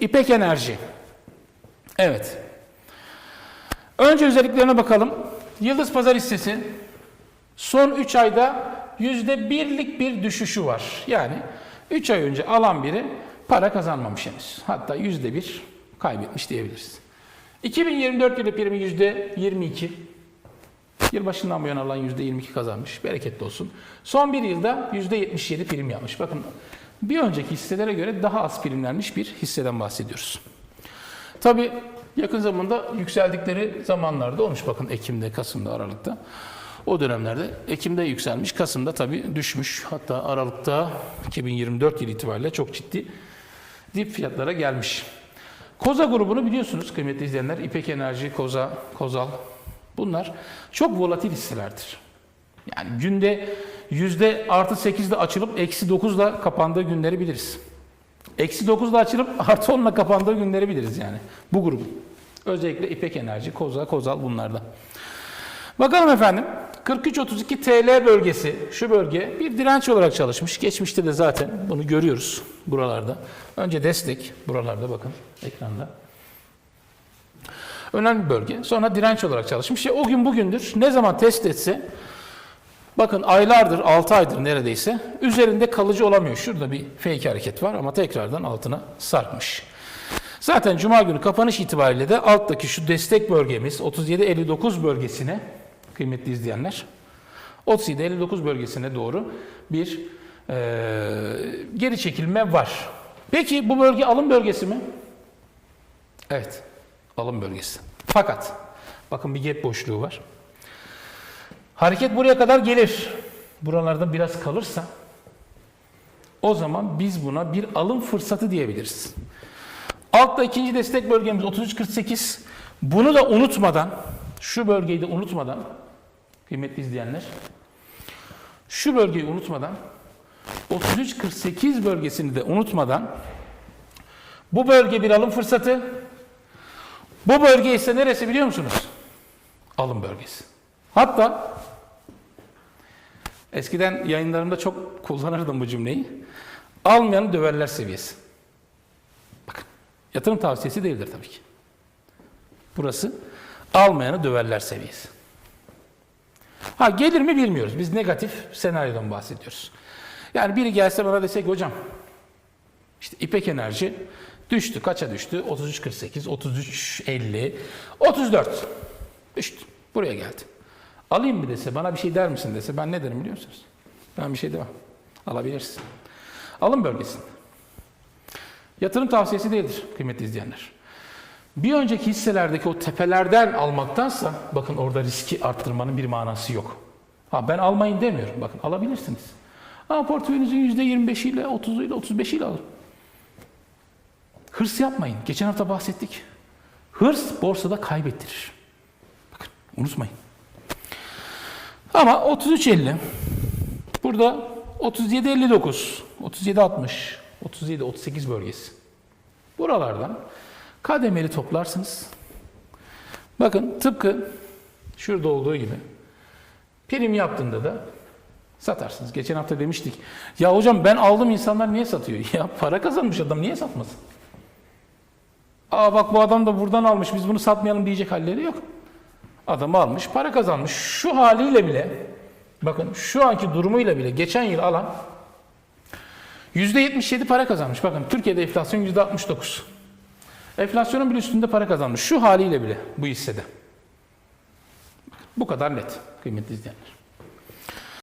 İpek Enerji. Evet. Önce özelliklerine bakalım. Yıldız Pazar hissesi son 3 ayda %1'lik bir düşüşü var. Yani 3 ay önce alan biri para kazanmamış henüz. Hatta %1 kaybetmiş diyebiliriz. 2024 yılı primi %22. Yılbaşından bu yana alan %22 kazanmış. Bereketli olsun. Son bir yılda %77 prim yapmış. Bakın bir önceki hisselere göre daha az primlenmiş bir hisseden bahsediyoruz. Tabii yakın zamanda yükseldikleri zamanlarda olmuş. Bakın Ekim'de, Kasım'da, Aralık'ta. O dönemlerde Ekim'de yükselmiş, Kasım'da tabii düşmüş. Hatta Aralık'ta 2024 yılı itibariyle çok ciddi dip fiyatlara gelmiş. Koza grubunu biliyorsunuz kıymetli izleyenler. İpek Enerji, Koza, Kozal. Bunlar çok volatil hisselerdir. Yani günde yüzde artı 8'de açılıp eksi 9'da kapandığı günleri biliriz. Eksi 9'da açılıp artı 10'la kapandığı günleri biliriz yani. Bu grubun. Özellikle İpek Enerji, Koza, Kozal bunlarda. Bakalım efendim. 43.32 TL bölgesi, şu bölge bir direnç olarak çalışmış. Geçmişte de zaten bunu görüyoruz buralarda. Önce destek, buralarda bakın ekranda. Önemli bir bölge. Sonra direnç olarak çalışmış. İşte o gün bugündür ne zaman test etse bakın aylardır, 6 aydır neredeyse üzerinde kalıcı olamıyor. Şurada bir fake hareket var ama tekrardan altına sarkmış. Zaten cuma günü kapanış itibariyle de alttaki şu destek bölgemiz 37-59 bölgesine kıymetli izleyenler 37-59 bölgesine doğru bir eee, geri çekilme var. Peki bu bölge alım bölgesi mi? Evet, alım bölgesi. Fakat bakın bir gap boşluğu var. Hareket buraya kadar gelir. Buralarda biraz kalırsa o zaman biz buna bir alım fırsatı diyebiliriz. Altta ikinci destek bölgemiz 33.48. Bunu da unutmadan, şu bölgeyi de unutmadan kıymetli izleyenler, şu bölgeyi unutmadan 33.48 bölgesini de unutmadan bu bölge bir alım fırsatı. Bu bölge ise neresi biliyor musunuz? Alım bölgesi. Hatta eskiden yayınlarımda çok kullanırdım bu cümleyi. Almayanı döverler seviyesi. Bakın yatırım tavsiyesi değildir tabii ki. Burası almayanı döverler seviyesi. Ha gelir mi bilmiyoruz. Biz negatif senaryodan bahsediyoruz. Yani biri gelse bana dese ki hocam işte İpek Enerji düştü. Kaça düştü? 33.48, 33.50, 34. Düştü. Buraya geldi. Alayım mı dese, bana bir şey der misin dese ben ne derim biliyor musunuz? Ben bir şey demem. Alabilirsin. Alım bölgesinde. Yatırım tavsiyesi değildir kıymetli izleyenler. Bir önceki hisselerdeki o tepelerden almaktansa bakın orada riski arttırmanın bir manası yok. Ha ben almayın demiyorum. Bakın alabilirsiniz. Ama portföyünüzün %25'iyle, 30'uyla, 35'iyle alın. Hırs yapmayın. Geçen hafta bahsettik. Hırs borsada kaybettirir. Bakın unutmayın. Ama 33.50 burada 37.59 37.60 37.38 bölgesi. Buralardan kademeli toplarsınız. Bakın tıpkı şurada olduğu gibi prim yaptığında da satarsınız. Geçen hafta demiştik. Ya hocam ben aldım insanlar niye satıyor? Ya para kazanmış adam niye satmasın? Aa bak bu adam da buradan almış biz bunu satmayalım diyecek halleri yok. Adam almış para kazanmış. Şu haliyle bile bakın şu anki durumuyla bile geçen yıl alan %77 para kazanmış. Bakın Türkiye'de enflasyon %69. Enflasyonun bile üstünde para kazanmış. Şu haliyle bile bu hissede. Bu kadar net kıymetli izleyenler.